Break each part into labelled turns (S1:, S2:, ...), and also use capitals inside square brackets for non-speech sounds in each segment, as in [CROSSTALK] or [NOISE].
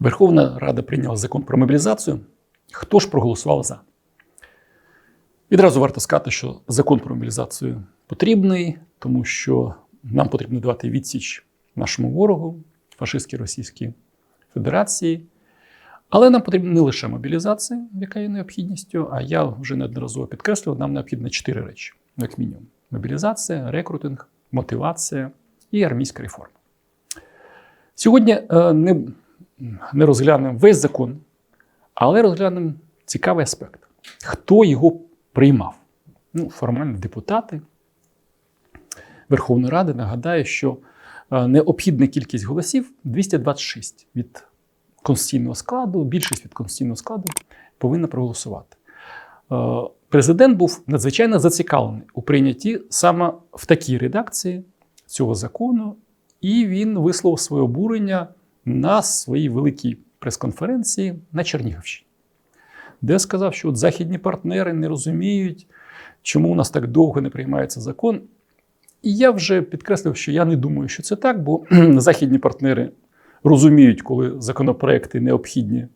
S1: Верховна Рада прийняла закон про мобілізацію. Хто ж проголосував за? Відразу варто сказати, що закон про мобілізацію потрібний, тому що нам потрібно давати відсіч нашому ворогу, фашистській Російській Федерації. Але нам потрібна не лише мобілізація, яка є необхідністю, а я вже неодноразово підкреслював, нам необхідно чотири речі, як мінімум: мобілізація, рекрутинг, мотивація і армійська реформа. Сьогодні е, не, не розглянемо весь закон, але розглянемо цікавий аспект. Хто його приймав? Ну, формально депутати Верховної Ради нагадаю, що е, необхідна кількість голосів 226 від конституційного складу, більшість від конституційного складу повинна проголосувати. Е, Президент був надзвичайно зацікавлений у прийнятті саме в такій редакції цього закону, і він висловив своє обурення на своїй великій прес-конференції на Чернігівщині, де сказав, що от західні партнери не розуміють, чому у нас так довго не приймається закон. І я вже підкреслив, що я не думаю, що це так, бо [CLEARS THROAT] західні партнери розуміють, коли законопроекти необхідні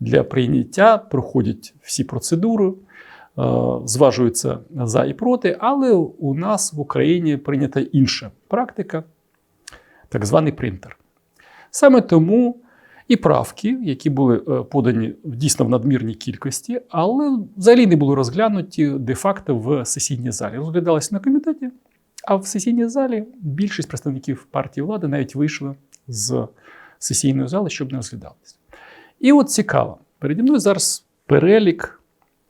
S1: для прийняття, проходять всі процедури, е, зважуються за і проти. Але у нас в Україні прийнята інша практика, так званий принтер. Саме тому і правки, які були е, подані дійсно в надмірній кількості, але взагалі не були розглянуті де-факто в сесійній залі. Розглядалися на комітеті, а в сесійній залі більшість представників партії влади навіть вийшли з сесійної зали, щоб не розглядалися. І от цікаво, переді мною зараз перелік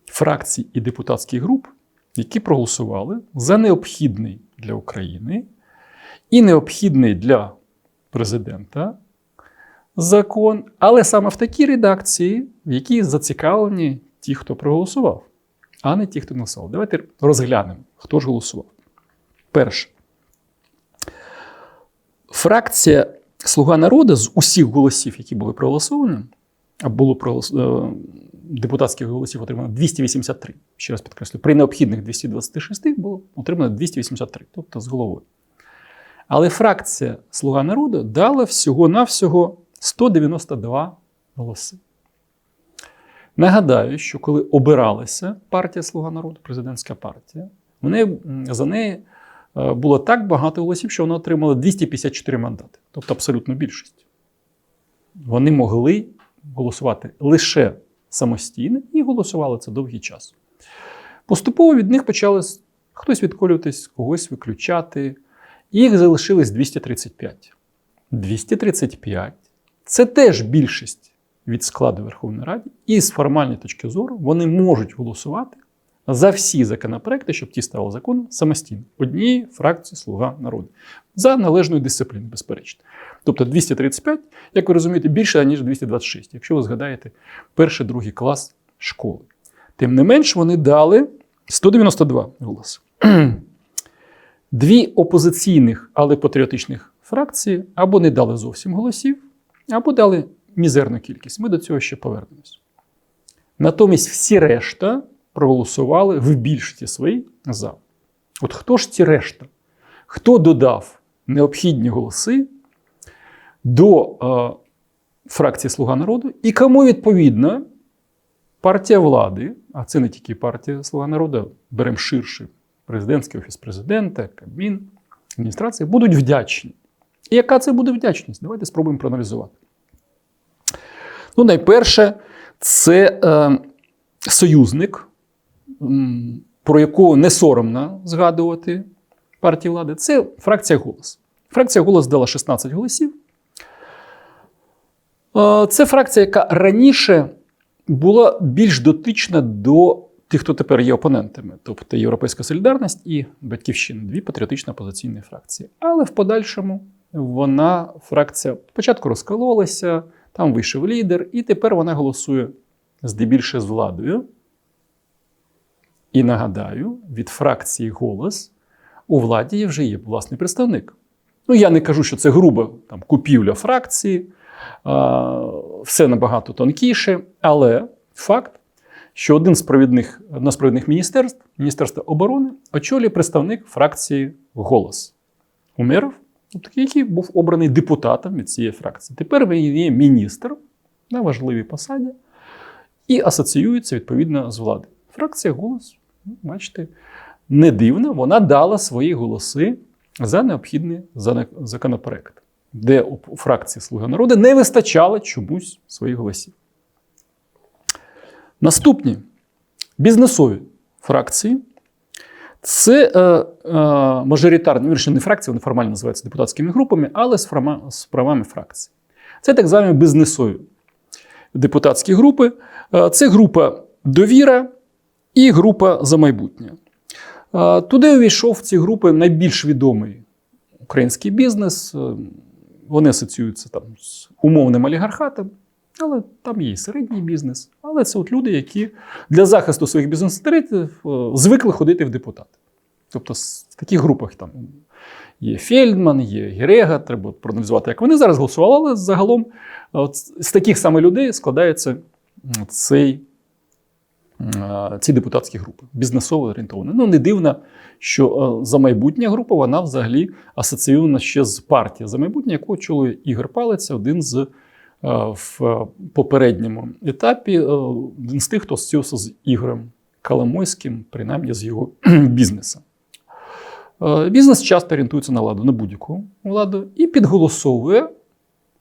S1: фракцій і депутатських груп, які проголосували за необхідний для України і необхідний для президента закон, але саме в такій редакції, в якій зацікавлені ті, хто проголосував, а не ті, хто голосував. Давайте розглянемо, хто ж голосував. Перше. Фракція Слуга народу з усіх голосів, які були проголосовані, а було проголос... е, депутатських голосів отримано 283. Ще раз підкреслю, при необхідних 226 було отримано 283, тобто з головою. Але фракція Слуга народу дала всього-навсього 192 голоси. Нагадаю, що коли обиралася партія Слуга народу, президентська партія, вони, за неї е, було так багато голосів, що вона отримала 254 мандати, тобто абсолютну більшість. Вони могли голосувати лише самостійно і голосували це довгий час. Поступово від них почали хтось відколюватись, когось виключати. Їх залишилось 235. 235 це теж більшість від складу Верховної Ради, і з формальної точки зору вони можуть голосувати за всі законопроекти, щоб ті стали законом самостійно, однієї фракції Слуга народу за належною дисципліною, безперечно. Тобто 235, як ви розумієте, більше, ніж 226, якщо ви згадаєте перший, другий клас школи. Тим не менш, вони дали 192 голоси. Дві опозиційних, але патріотичних фракції або не дали зовсім голосів, або дали мізерну кількість. Ми до цього ще повернемось. Натомість всі решта проголосували в більшості своїй за. От хто ж ці решта? Хто додав необхідні голоси до е, фракції Слуга народу і кому відповідно партія влади, а це не тільки партія Слуга народу, беремо ширше президентський офіс президента, Кабмін, адміністрація, будуть вдячні. І яка це буде вдячність? Давайте спробуємо проаналізувати. Ну, найперше, це е, союзник, про якого не соромно згадувати партії влади, це фракція голос. Фракція голос дала 16 голосів. Е, Це фракція, яка раніше була більш дотична до тих, хто тепер є опонентами, тобто Європейська Солідарність і Батьківщина, дві патріотично опозиційні фракції. Але в подальшому вона, фракція, спочатку розкололася, там вийшов лідер, і тепер вона голосує здебільше з владою. І нагадаю, від фракції голос у владі вже є власний представник. Ну, я не кажу, що це груба там, купівля фракції, а, все набагато тонкіше, але факт, що один з провідних, провідних міністерств, Міністерство оборони, очолює представник фракції Голос Умеров, який був обраний депутатом від цієї фракції. Тепер він є міністр на важливій посаді і асоціюється відповідно з владою. Фракція голос, ну, бачите, не дивно, вона дала свої голоси за необхідний законопроект, де у фракції Слуга народу не вистачало чомусь своїх голосів. Наступні бізнесові фракції. Це е, е, мажоритарні, вірніше, не фракції, вони формально називаються депутатськими групами, але з, фрама, з правами фракцій. Це так звані бізнесові депутатські групи. Е, це група довіра і група за майбутнє. Е, туди увійшов в ці групи найбільш відомий український бізнес. Е, Вони асоціюються там з умовним олігархатом, але там є і середній бізнес. Але це от люди, які для захисту своїх бізнес-інтересів е, звикли ходити в депутати. Тобто в таких групах там є Фельдман, є Герега, треба проаналізувати, як вони зараз голосували, але загалом е, от з таких саме людей складається цей, е, ці депутатські групи, бізнесово орієнтовані. Ну, не дивно, що за майбутнє група вона взагалі асоційована ще з партією за майбутнє, яку очолює Ігор Палиця, один з в е, попередньому етапі е, один з тих, хто асоціювався з Ігорем Коломойським, принаймні з його [CLEARS THROAT] бізнесом. Е, Бізнес часто орієнтується на владу, на будь-яку владу, і підголосовує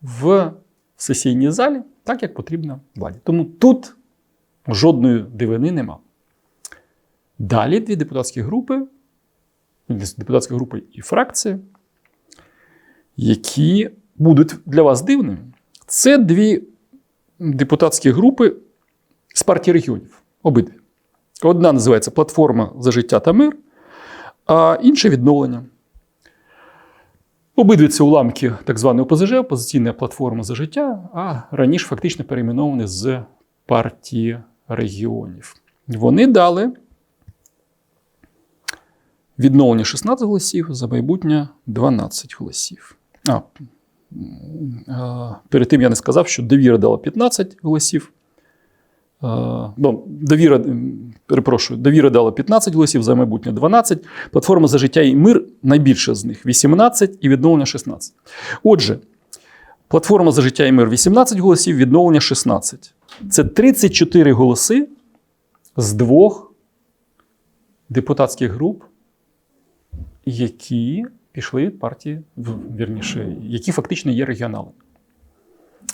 S1: в сесійній залі так, як потрібно владі. Тому тут жодної дивини нема. Далі дві депутатські групи, депутатська група і фракція, які будуть для вас дивними. Це дві депутатські групи з партії регіонів. Обидві. Одна називається Платформа за життя та мир, а інша відновлення. Обидві це уламки так званої ОПЗЖ, опозиційна платформа за життя, а раніше фактично перейменовані з партії регіонів. Вони дали відновлення 16 голосів, за майбутнє 12 голосів. А, перед тим я не сказав, що довіра дала 15 голосів. Ну, довіра, перепрошую, довіра дала 15 голосів, за майбутнє 12. Платформа за життя і мир найбільше з них 18 і відновлення 16. Отже, платформа за життя і мир 18 голосів, відновлення 16. Це 34 голоси з двох депутатських груп, які пішли від партії, вірніше, які фактично є регіоналами.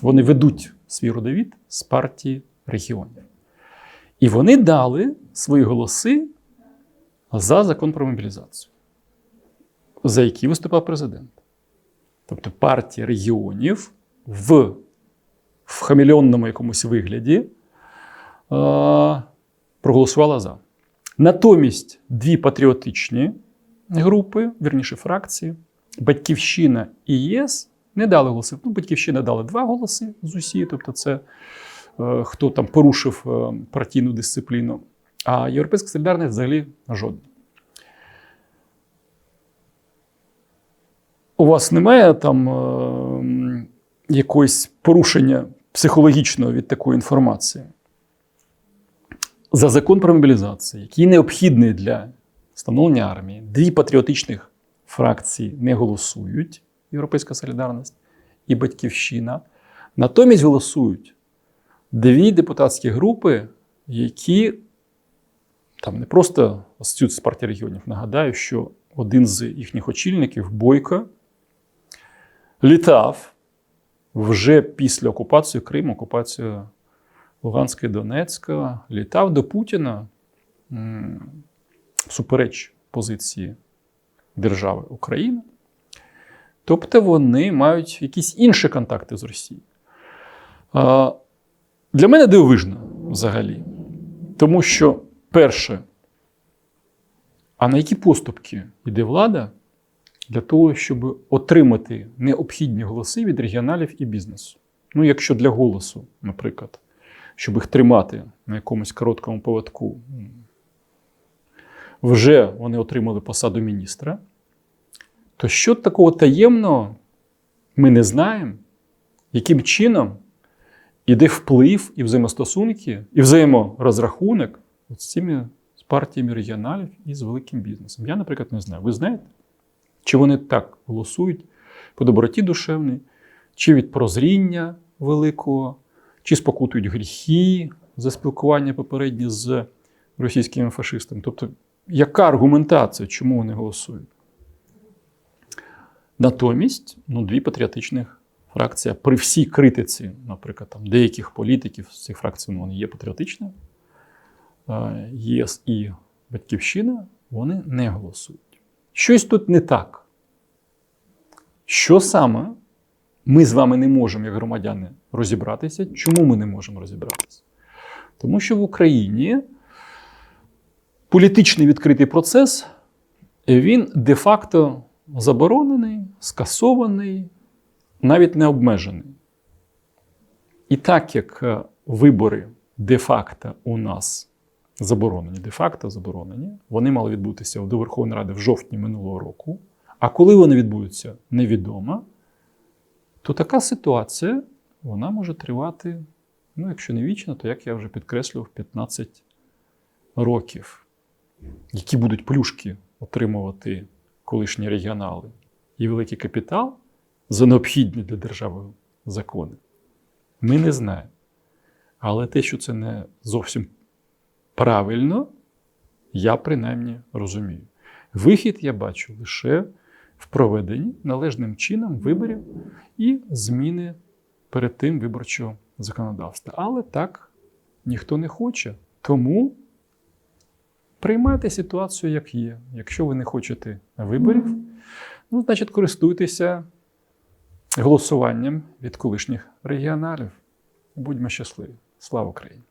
S1: Вони ведуть свій родовід з партії регіонів. І вони дали свої голоси за закон про мобілізацію, за який виступав президент. Тобто партія регіонів в, в хамільонному якомусь вигляді е, проголосувала за. Натомість дві патріотичні групи, вірніше фракції, Батьківщина і ЄС не дали голоси. Ну, Батьківщина дала два голоси з усі, тобто це е, хто там порушив е, партійну дисципліну. А Європейська солідарність взагалі жодна. У вас немає там е, якогось порушення психологічного від такої інформації? За закон про мобілізацію, який необхідний для встановлення армії, дві патріотичних фракції не голосують Європейська солідарність і Батьківщина. Натомість голосують дві депутатські групи, які там не просто асоціюються з партією регіонів. Нагадаю, що один з їхніх очільників, Бойко, літав вже після окупації Криму, окупації Луганська і Донецька, літав до Путіна всупереч позиції держави України. Тобто вони мають якісь інші контакти з Росією. Для мене дивовижно взагалі. Тому що, перше, а на які поступки йде влада для того, щоб отримати необхідні голоси від регіоналів і бізнесу? Ну, якщо для голосу, наприклад, щоб їх тримати на якомусь короткому поводку, вже вони отримали посаду міністра, то що такого таємного ми не знаємо, яким чином іде вплив і взаємостосунки, і взаєморозрахунок з цими з партіями регіоналів і з великим бізнесом. Я, наприклад, не знаю. Ви знаєте? Чи вони так голосують по доброті душевній, чи від прозріння великого, чи спокутують гріхи за спілкування попередні з російськими фашистами. Тобто, яка аргументація, чому вони голосують? Натомість, ну, дві патріотичних фракції при всій критиці, наприклад, там, деяких політиків з цих фракцій ну, вони є патріотичними, ЄС і Батьківщина, вони не голосують. Щось тут не так. Що саме ми з вами не можемо, як громадяни, розібратися? Чому ми не можемо розібратися? Тому що в Україні політичний відкритий процес він де-факто заборонений, скасований, навіть не обмежений. І так як е, вибори де-факто у нас заборонені, де-факто заборонені, вони мали відбутися до Верховної Ради в жовтні минулого року. А коли вони відбудуться, невідомо, то така ситуація вона може тривати, ну, якщо не вічно, то як я вже підкреслював, 15 років, які будуть плюшки отримувати колишні регіонали і великий капітал за необхідні для держави закони. Ми не знаємо. Але те, що це не зовсім правильно, я принаймні розумію. Вихід я бачу лише в проведенні належним чином виборів і зміни перед тим виборчого законодавства. Але так ніхто не хоче. Тому приймайте ситуацію, як є. Якщо ви не хочете виборів, ну, значить, користуйтеся голосуванням від колишніх регіоналів. Будьмо щасливі. Слава Україні!